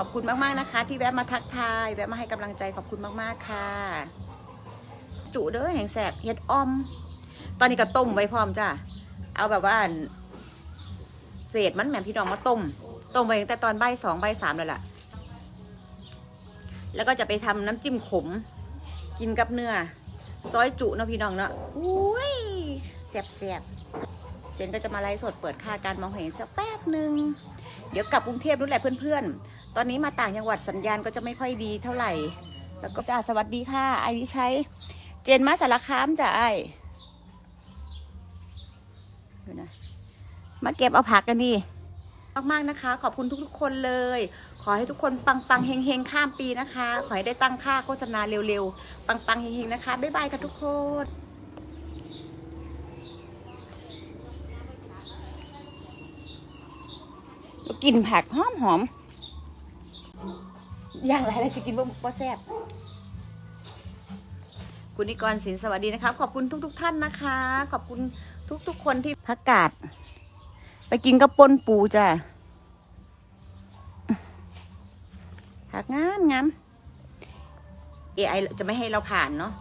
อบคุณมากๆนะคะ ที่แวะมาทักทาย แวะมาให้กำลังใจขอบคุณมากๆค่ะ จุเด้อแห่งแสบเฮ็ดอ้อม ตอนนี้ก็ต้มไว้พร้อมจ้ะเอาแบบว่าเศษมันแหมพี่น้องมาต้มต้มไว้ตั้งแต่ตอนใบสองใบสามเลยล่ะ แล้วก็จะไปทำน้ำจิ้มขม กินกับเนื้อซอยจุเนาะพี่น้องเนาะอุ้ยแซ่บแซบเจนก็จะมาไลฟ์สดเปิดค่าการมองเห็นสักแป๊บหนึ่ง เดี๋ยวกลับกรุงเทพนู่นแหละเพื่อนๆ ตอนนี้มาต่างจังหวัดสัญญาณก็จะไม่ค่อยดีเท่าไหร่ แล้วก็จ้าสวัสดีค่ะ ไอวิชัยเจนมาสารคามจ้ะไอดูนะมาเก็บเอาผักกันดีมากๆนะคะ ขอบคุณทุกๆคนเลย ขอให้ทุกคนปังๆเฮงๆข้ามปีนะคะ ขอให้ได้ตั้งค่าโฆษณาเร็วๆปังๆเฮงๆนะคะบ๊ายบายค่ะทุกคนกินผักหอมหอม อย่างไรเลยสิกินบ่บ่แซ่บคุณนิกรสินสวัสดีนะครับ ขอบคุณทุกๆท่านนะคะ ขอบคุณทุก ๆ คนที่พักกาดไปกินกระปนปูจ้ะผักงามงาม AI จะไม่ให้เราผ่านเนาะ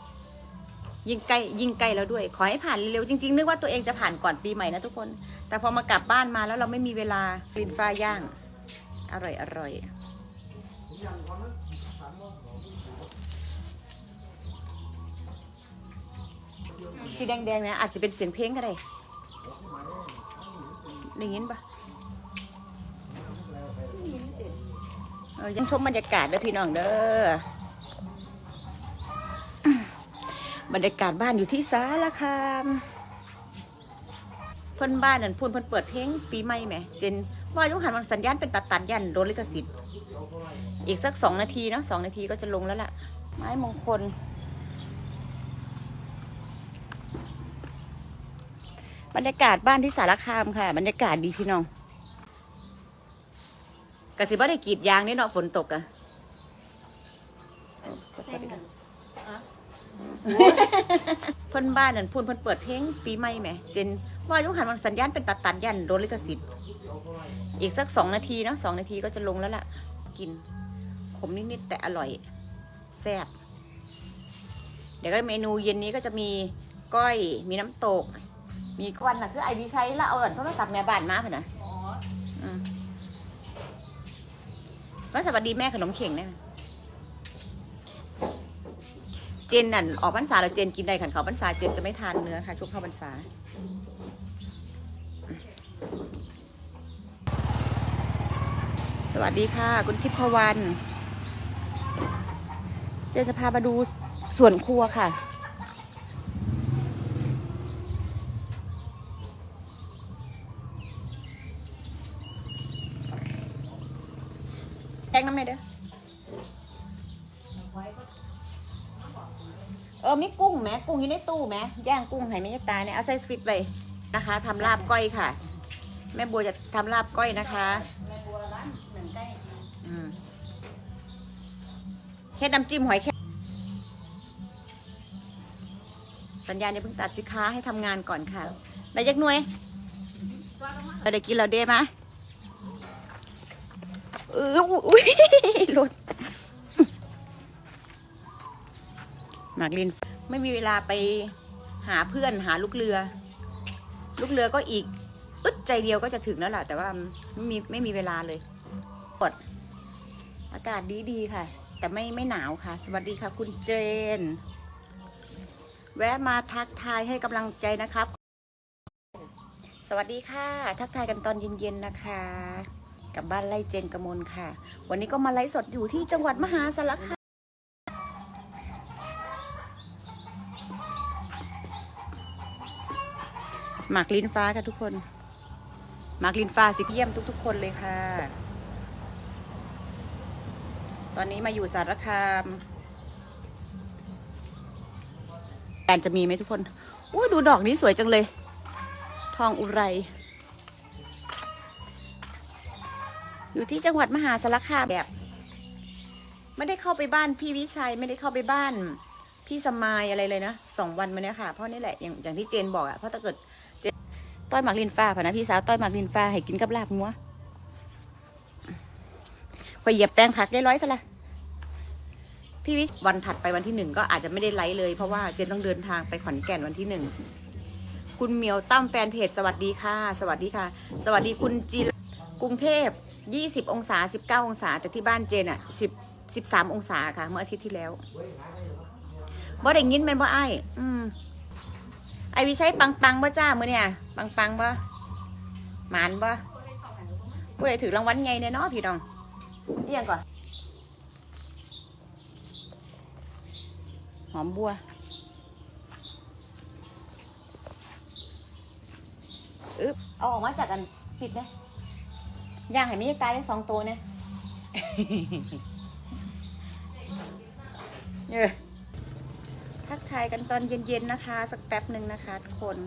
ยิ่งใกล้ยิ่งใกล้แล้วด้วย ขอให้ผ่านเร็วๆจริงๆนึกว่าตัวเองจะผ่านก่อนปีใหม่นะทุกคน แต่พอมากลับบ้านมาแล้วเราไม่มีเวลากลินฟ้าย่าง อร่อยอร่อย สีแดงๆเนี่ยอาจจะเป็นเสียงเพลงก็ได้ได้ยินปะยังชมบรรยากาศเด้อพี่น้องเด้อบรรยากาศบ้านอยู่ที่สารคามเพิ่นบ้านนั่นพูนเพิ่นเปิดเพลงปีใหม่ไหม เจนว่ายุหันมันสัญญาณเป็นตัดตัดยันโดนลิขสิทธิ์อีกสักสองนาทีเนาะสองนาทีก็จะลงแล้วล่ะ ไม้มงคล บรรยากาศบ้านที่สารคามค่ะ บรรยากาศดีพี่น้องกะสิบ่ได้กรีดยางนี่เนาะฝนตกอะเพิ่นบ้านนั่นพูนเพิ่นเปิดเพลงปีใหม่ไหม เจนว่ายุหันมันสัญญาณเป็นตัดตัดๆยันโดนลิขสิทธิ์อีกสักสองนาทีเนาะสองนาทีก็จะลงแล้วล่ะ กินขมนิดๆแต่อร่อยแซ่บเดี๋ยวก็เมนูเย็นนี้ก็จะมีก้อยมีน้ำตก มีควันน่ะคือไอดีใช้ละเอาอันโทรศัพท์แม่บ้านมาเถอะนะอืมว่าสวัสดีแม่ขนมเข่งได้ไหมเจนนั่นออกพรรษาแล้วเจนกินได้ขันเขาพรรษาเจนจะไม่ทานเนื้อค่ะช่วงเข้าพรรษาสวัสดีค่ะ คุณทิพวรรณเจนจะพามาดูส่วนครัวค่ะ งน้ำหน่อยเด้อเออมีกุ้งแหมกุ้งอยู่ในตู้แหมย่างกุ้งให้ไม่ตายเนี่ยเอาใส่ฟิตไปนะคะทำลาบก้อยค่ะ แม่บัวจะทำลาบก้อยนะคะแม่บัวร้านหนึ่งใกล้อืมเฮ็ดน้ำจิ้มหอยแครงสัญญาณอย่าเพิ่งตัดสิค้าให้ทำงานก่อนค่ะได้ยักหน่วยเราได้กินเราเด้มะเอุ้ยหลุดมากลินไม่มีเวลาไปหาเพื่อนหาลูกเรือ ลูกเรือก็อีกอึดใจเดียวก็จะถึงแล้วแหละแต่ว่าไม่มีไม่มีเวลาเลยกดอากาศดีดีๆค่ะ แต่ไม่ไม่หนาวค่ะ สวัสดีค่ะ คุณเจน แวะมาทักทายให้กำลังใจนะครับ สวัสดีค่ะ ทักทายกันตอนเย็นๆนะคะ กับบ้านไร่เจนกมลค่ะ วันนี้ก็มาไลฟ์สดอยู่ที่จังหวัดมหาสารคามหมากลินฟ้าค่ะทุกคน หมากลินฟ้าสิเยี่ยมทุก ๆ คนเลยค่ะ ตอนนี้มาอยู่สารคามแอนจะมีไหมทุกคนอุ้ยดูดอกนี้สวยจังเลย ทองอุไร อยู่ที่จังหวัดมหาสารคามแบบ ไม่ได้เข้าไปบ้านพี่วิชัยไม่ได้เข้าไปบ้านพี่สมายอะไรเลยนะสองวันมาเนี้ยค่ะเพราะนี่แหละอย่างอย่างที่เจนบอกอะเพราะถ้าเกิดเจนต้อยหมากลินฟ้าผ่ะนะพี่สาวต้อยหมากลินฟ้าให้กินกับลาบงัวพอเหยียบแป้งผักได้ร้อยซะละพี่วิวันถัดไปวันที่หนึ่งก็อาจจะไม่ได้ไลฟ์เลย เพราะว่าเจนต้องเดินทางไปขอนแก่นวันที่หนึ่งคุณเหมียวตั้มแฟนเพจสวัสดีค่ะ สวัสดีค่ะ สวัสดีคุณจีกรุงเทพ 20 องศา 19 องศา แต่ที่บ้านเจนอะ10 13 องศาค่ะ เมื่ออาทิตย์ที่แล้วบ่ได้ยินแม่นบ่ไอ้อืมไอวิชัยปังปังบ่จ้ามื้อเนี่ย ปังปังบ่หมานบ่ผู้ใดถือรางวัลไงเนี่ยเนาะพี่น้องนี่ยังก่อนหอมบัวอึ๊บเอาออกมาจากกันปิดนะ ย่างให้มีตายได้สองตัวเนี่ยเออทักทายกันตอนเย็นๆนะคะ สักแป๊บหนึ่งนะคะทุกคน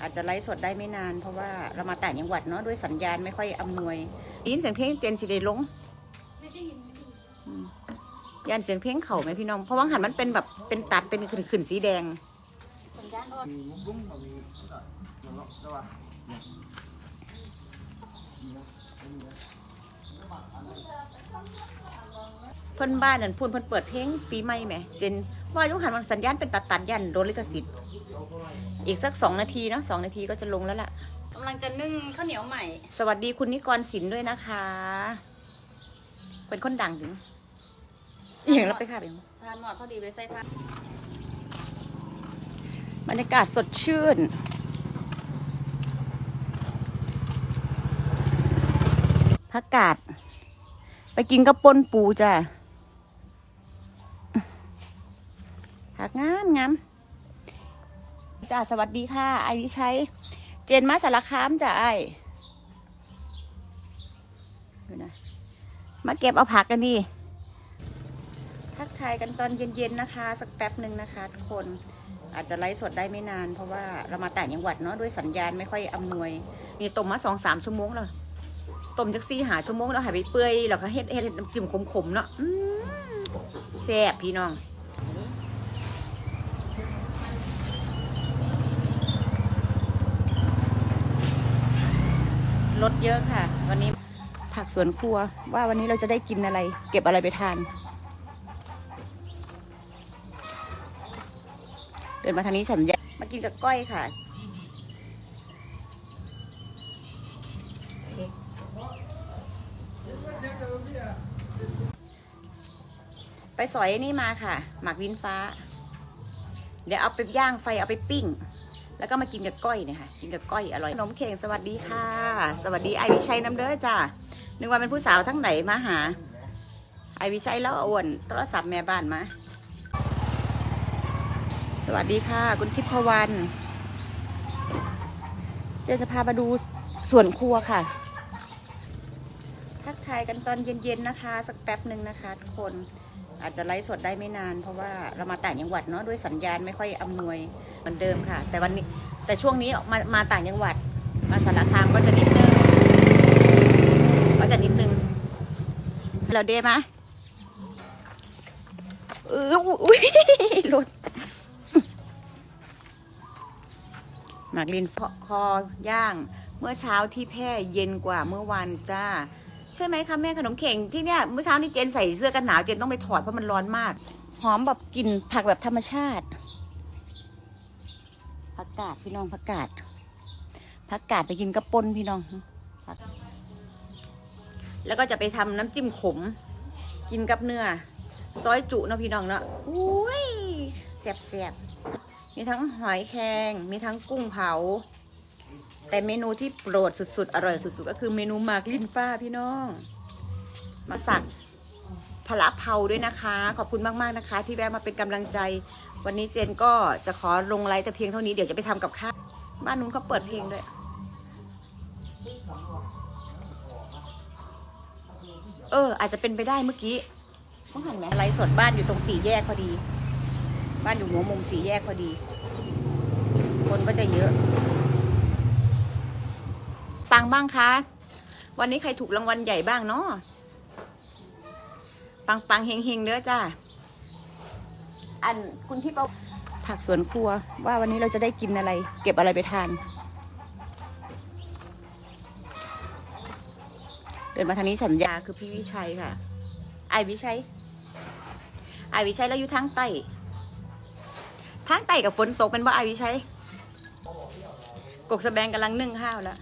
อาจจะไลฟ์สดได้ไม่นาน เพราะว่าเรามาต่างจังหวัดเนาะด้วยสัญญาณไม่ค่อยอำนวยได้ยินเสียงเพลงเจนสิเดลงอืมยันเสียงเพลงเข่าไหมพี่น้อง เพราะว่าหันมันเป็นแบบเป็นตัดเป็นขึ้นๆสีแดงสัญญาณออน เพิ่นบ้านนั่นพูนเพิ่นเปิดเพลงปีใหม่ไหม เจนว่ายุงหันมันสัญญาณเป็นตัดตัดๆยันโดนลิขสิทธิ์อีกสักสองนาทีเนาะสองนาทีก็จะลงแล้วล่ะกำลังจะนึ่งข้าวเหนียวใหม่ สวัสดีคุณนิกรศิลป์ด้วยนะคะ เป็นคนดังถึงอหย่างเราไปค่ะเองทานหมอดพอดีเลยใส่ทานบรรยากาศสดชื่น พักกาด ไปกินกระปนปูจ้ะผักงามงามจ้าสวัสดีค่ะไอวิชัยเจนมาสารคามจ้ะไอดูนะมาเก็บเอาผักกันดีทักทายกันตอนเย็นๆนะคะ สักแป๊บหนึ่งนะคะทุกคนอาจจะไลฟ์สดได้ไม่นาน เพราะว่าเรามาแต่างจังหวัดเนาะด้วยสัญญาณไม่ค่อยอำนวย มีตมมาสองสามชั่วโมงแล้ว ต้มจากซี่หาชั่วโมงแล้วหายไปเปื่อยแล้วก็เฮ็ดเฮ็ดเฮ็ดน้ำจิ้มขมๆเนาะอืมแซ่บพี่น้องรถเยอะค่ะ วันนี้ผักสวนครัว ว่าวันนี้เราจะได้กินอะไร เก็บอะไรไปทาน เดินมาทางนี้สัญญามากินกับก้อยค่ะ ไปสอยนี่มาค่ะ หมากวินฟ้า เดี๋ยวเอาไปย่างไฟเอาไปปิ้ง แล้วก็มากินกับก้อยเนี่ยค่ะ กินกับก้อยอร่อยขนมเข่งสวัสดีค่ะ สวัสดีไอวิชัยน้ำเด้อจ้านึกว่าเป็นผู้สาวทั้งไหนมาหา ไอวิชัยแล้วอาอ้วนโทรศัพท์แม่บ้านมา สวัสดีค่ะ คุณทิพวรรณเจนจะพามาดูสวนครัวค่ะายกันตอนเย็นๆนะคะ สักแป๊บหนึ่งนะคะทุกคนอาจจะไลฟ์สดได้ไม่นาน เพราะว่าเรามาต่างจังหวัดเนาะด้วยสัญญาณไม่ค่อยอำนวยเหมือนเดิมค่ะ แต่วันนี้แต่ช่วงนี้มามาต่างจังหวัด มาสารคามก็จะนิดนึงก็จะนิดนึงเราเดมะเอออุ้ยหลุดหมากลินคอย่าง เมื่อเช้าที่แพร่เย็นกว่าเมื่อวานจ้า ใช่ไหมคะแม่ขนมเข่งที่เนี่ยเมื่อเช้านี้เจนใส่เสื้อกันหนาวเจนต้องไปถอดเพราะมันร้อนมาก หอมแบบกลิ่นผักแบบธรรมชาติผักกาดพี่น้องผักกาดผักกาดไปกินกระปนพี่น้องผักแล้วก็จะไปทำน้ำจิ้มขม กินกับเนื้อซอยจุเนาะพี่น้องเนาะอุ้ยแซ่บๆมีทั้งหอยแครงมีทั้งกุ้งเผา แต่เมนูที่โปรดสุดๆ อร่อยสุดๆ ก็คือเมนูหมากลิ้นฟ้าพี่น้อง มาสั่งพละเผาด้วยนะคะ ขอบคุณมากๆนะคะ ที่แวะมาเป็นกำลังใจ วันนี้เจนก็จะขอลงไลฟ์แต่เพียงเท่านี้เดี๋ยวจะไปทำกับข้าวบ้านนู้นเขาเปิดเพลงด้วย เออ อาจจะเป็นไปได้เมื่อกี้ต้องหันไหมไลฟ์สดบ้านอยู่ตรงสี่แยกพอดี บ้านอยู่หัวมุมสี่แยกพอดี คนก็จะเยอะ ปั งบ้างคะ วันนี้ใครถูกรางวัลใหญ่บ้างเนาะปังปังเฮงเฮงเด้อจ้าอันคุณพี่เปาผักสวนครัว ว่าวันนี้เราจะได้กินอะไร เก็บอะไรไปทาน เดินมาทางนี้สัญญาคือพี่วิชัยค่ะไอวิชัยไอวิชัยเราอยู่ทางใต้ทางใต้กับฝนตกเป็นว่าไอวิชัยกกสะแบงกำลังนึ่งข้าวแล้ว